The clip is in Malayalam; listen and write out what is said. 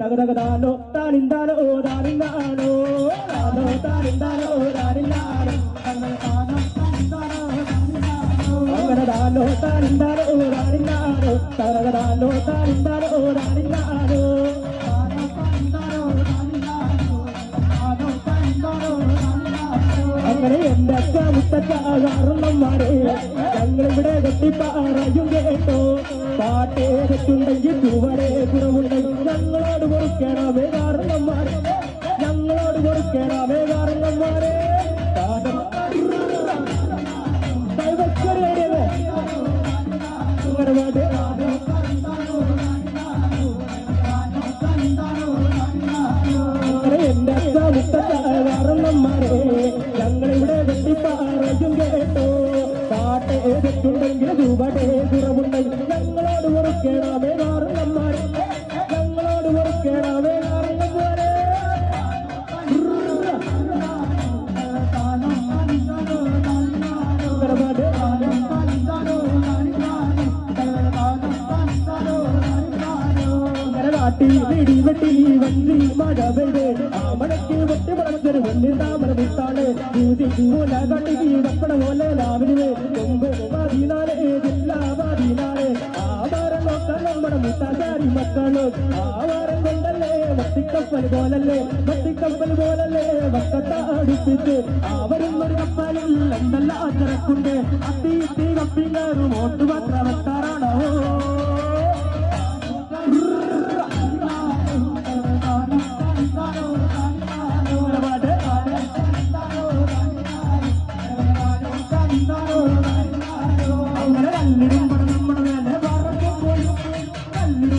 തകതകതാനോ താനിന്താനോ താനിന്താനോ താനോ താനിന്താനോ താനിന്താനോ അങ്ങനെ താനോ താനിന്താനോ താനിന്താനോ തകതകതാനോ താനിന്താനോ താനിന്താനോ അങ്ങനെ എന്റെ അച്ഛ മുത്തച്ഛ കാരണന്മാരെ ഞങ്ങളിവിടെ കെട്ടിപ്പാറയും കേട്ടോ പാട്ടേ തെറ്റുണ്ടെങ്കിൽ കാരണന്മാരെ എന്റെ കാരണന്മാരെ ഞങ്ങളിവിടെ വെട്ടിപ്പാറയും കേട്ടോ. പാട്ട് ഏതിട്ടുണ്ടെങ്കിൽ ചുവടെ കുറവുണ്ടെങ്കിൽ നാട്ടി വെടി വെട്ടി വണ്ടി മഴ പെയ്ത് ആ മഴയ്ക്ക് വെട്ടി വളർച്ചൊരു വെള്ളി താമര വിത്താണ് ൂതി കൂല കട്ടി കപ്പട പോലെ ലാവിലെ കൊമ്പ് പതിനാല് ജില്ല പതിനാല്. ആ വാരം നോക്കാൻ നമ്മുടെ മുത്താശാരി മക്കൾ. ആവാരം കൊണ്ടല്ലേ മത്തിക്കപ്പൽ പോലല്ലേ മത്തിക്കപ്പൽ പോലല്ലേ വക്കത്താടിപ്പിച്ച് അവരും ഒരു കപ്പലിൽ എന്തെല്ലാം തിരക്കുണ്ട് അത്തി ഇത്തി കപ്പിങ്ങാറും ഓട്ട് വെക്കാറാണോ